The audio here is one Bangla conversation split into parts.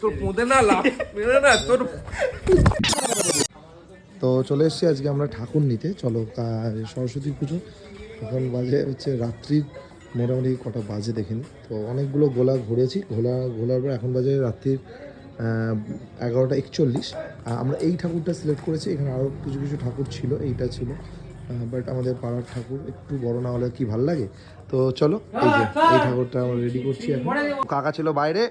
তোর পোঁদে না লাভ মেরে না তোর তো চলে এসেছি আজকে আমরা ঠাকুর নিতে। চলো তা- সরস্বতী পুজো। এখন বাজে হচ্ছে রাত্রির মোটামুটি কটা বাজে দেখিনি। তো অনেকগুলো গোলা ঘুরেছি। ঘোলা ঘোলার পর এখন বাজে রাত্রির এগারোটা একচল্লিশ। আমরা এই ঠাকুরটা সিলেক্ট করেছি। এখানে আরও কিছু কিছু ঠাকুর ছিল এইটা ছিল। বাট আমাদের পাড়ার ঠাকুর একটু বড় না হলে কি ভালো লাগে? তো চলো এই যে এই ঠাকুরটা আমরা রেডি করছি এখন। কাকা ছিল বাইরে।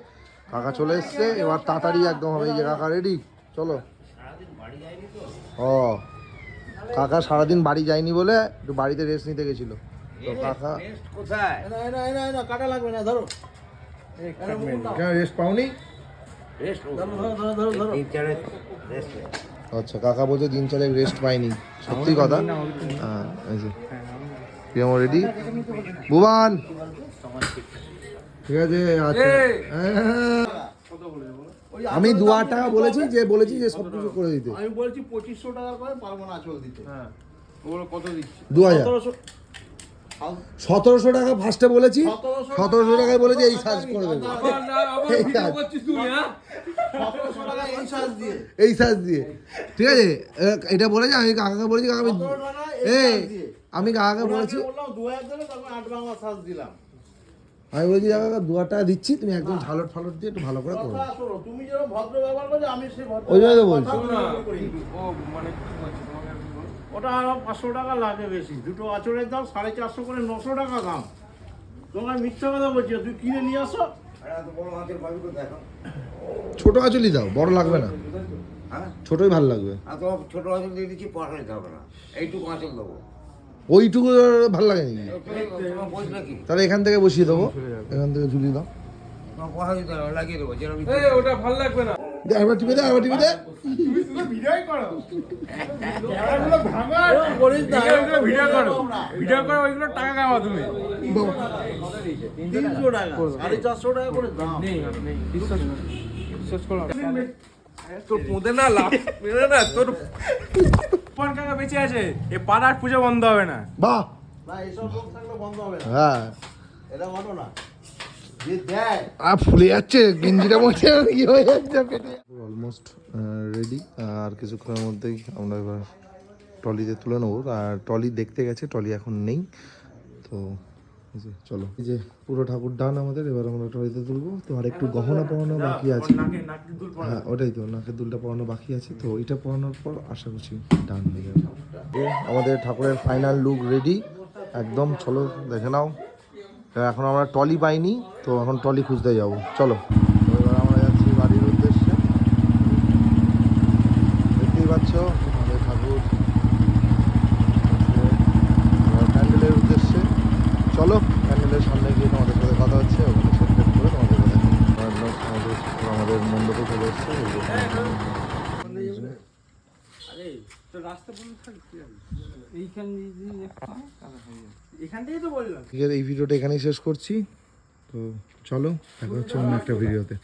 কাকা চলে এসছে এবার তাড়াতাড়ি একদম হবে। এই যে কাকা রেডি চলো। ও কাকা সারাদিন বাড়ি যায়নি বলে একটু বাড়িতে রেস্ট নিতে গেছিল। তো কাকা কোথায়? কাটা লাগবে না ধরো। কেন রেস্ট পাওনি? রেস্ট ধরো ধরো ধরো ধরো তিন চারে রেস্ট আচ্ছা কাকা বলছে দিন চারেক রেস্ট পাইনি সত্যি কথা? হ্যাঁ এই যে। রেডি ভুবান ঠিক আছে আচ্ছা। হ্যাঁ। আমি দু হাজার টাকা বলেছি যে বলেছি যে সব কিছু করে দিতে। আমি বলছি পঁচিশশো টাকা করে পারব না আচল দিতে। হ্যাঁ। কত দিচ্ছি? দু হাজার। সতেরোশো টাকা ফার্স্টে বলেছি সতেরোশো টাকায় বলেছি এই সার্চ করে দেবো। এই হ্যাঁ? এই সাজ দিয়ে। এই সার্চ দিয়ে। ঠিক আছে এটা বলেছি আমি কাকাকে বলেছি কাকা আমি সাজ আমি কাকাকে বলেছি আমি বলছি কাকা দু হাজার টাকা দিচ্ছি তুমি একদম ঝালট ফালট দিয়ে একটু ভালো করে করো। তুমি যেরকম ভদ্র ব্যবহার করছ আমি সেই ভদ্র ওই জন্যই বলছি। ও মানে। ওটা পাঁচশো টাকা লাগে বেশি দুটো আচরের দাম সাড়ে চারশো করে নশো টাকা দাম। তোমার মিথ্যা কথা বলছি তুই কিনে নিয়ে আসো। ছোট আঁচলই দাও বড় লাগবে না। হ্যাঁ? ছোটই ভালো লাগবে। ছোট আঁচল দিয়ে দিচ্ছি নিতে হবে না। এইটুকু আঁচল দেবো। ওইটুকু ভালো লাগে নাকি তোমার বলছে কি তাহলে এখান থেকে বসিয়ে দেবো। এখান থেকে ঝুলিয়ে দাও। না টিপে দে একবার টিপে দে তুমি শুধু ভিডিওই করো ক্যামেরাগুলো ভাঙো আর করিস না, ওইগুলো ভিডিও করো এরকম না। ভিডিও ওইগুলো টাকা কামাও তুমি তিনশো টাকা চারশো টাকা করে তোর পোঁদে না লাভ না তোর কাকা বেঁচে আছে এ পাড়ার পুজো বন্ধ হবে না। বাহ। না এসব লোক থাকলে বন্ধ হবে না। হ্যাঁ। এটা বলো না। আর ফুলে যাচ্ছে গেঞ্জিটা কি হয়ে যাচ্ছে পেটে অলমোস্ট রেডি আর কিছুক্ষণের মধ্যেই আমরা এবার ট্রলিতে তুলে নেব। আর ট্রলি দেখতে গেছে ট্রলি এখন নেই। তো এই যে চলো। এই যে পুরো ঠাকুর ডান আমাদের এবার আমরা টলিতে তুলবো। তো আর একটু গহনা পরানো বাকি আছে। হ্যাঁ ওটাই তো নাকের দুলটা পরানো বাকি আছে। তো এটা পরানোর পর আশা করছি ডান হয়ে যাবে। আমাদের ঠাকুরের ফাইনাল লুক রেডি একদম চলো দেখে নাও। এখন আমরা টলি পাইনি তো এখন টলি খুঁজতে যাব। চলো। তো এবার আমরা যাচ্ছি বাড়ির উদ্দেশ্যে। দেখতেই পাচ্ছ আমাদের ঠাকুর এবার প্যান্ডেলের উদ্দেশ্যে চলো প্যান্ডেলের সামনে গিয়ে তোমাদের সাথে কথা হচ্ছে ওখানে সেট করে তোমাদের আমাদের আমাদের মণ্ডপে চলে এসছে এই যে তো রাস্তা বন্ধ থাকবে এইখান দিয়ে এখান থেকেই তো বললাম। এই ভিডিওটা এখানেই শেষ করছি। তো চলো দেখা হচ্ছে অন্য একটা ভিডিওতে।